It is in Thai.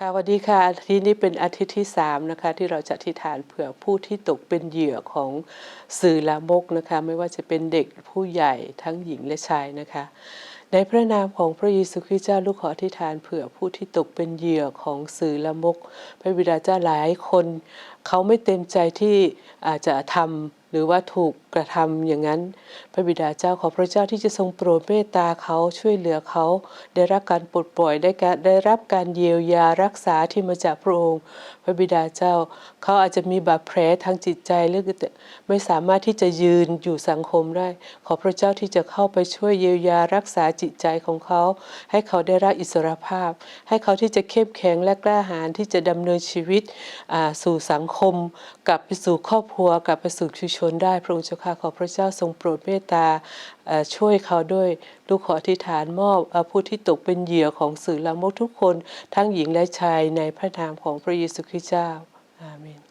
ค่ะสวัสดีค่ะอาทิตย์นี้เป็นอาทิตย์ที่3นะคะที่เราจะอธิษฐานเผื่อผู้ที่ตกเป็นเหยื่อของสื่อลามกนะคะไม่ว่าจะเป็นเด็กผู้ใหญ่ทั้งหญิงและชายนะคะ ในพระนามของพระเยซูคริสต์เจ้าลูกขออธิษฐานเผื่อผู้ที่ตกเป็นเหยื่อของสื่อละมก พระบิดาเจ้าหลายคน เขาไม่เต็มใจที่อาจจะทำหรือว่าถูกกระทำอย่างนั้น พระบิดาเจ้าขอพระเจ้าที่จะทรงโปรดเมตตาเขาช่วยเหลือเขา ได้รับการปลดปล่อยได้การได้รับการเยียวยารักษาที่มาจากพระองค์ พระบิดาเจ้า เขาอาจจะมีบาดแผลทางจิตใจหรือไม่สามารถที่จะยืนอยู่สังคมได้ ขอพระเจ้าที่จะเข้าไปช่วยเยียวยารักษาจิตใจของเขา ให้เขาได้รับอิสรภาพ ให้เขาที่จะเข้มแข็งและกล้าหาญที่จะดำเนินชีวิตสู่สังคม กลับไปสู่ครอบครัว กลับไปสู่ชุมชนได้พระองค์เจ้าข้าขอพระเจ้าทรงโปรดเมตตาช่วยเขาด้วยลูกขออธิษฐานมอบผู้ที่ตกเป็นเหยื่อของสื่อลามกทุกคน ทั้งหญิงและชายในพระนามของพระเยซูคริสต์เจ้าอาเมน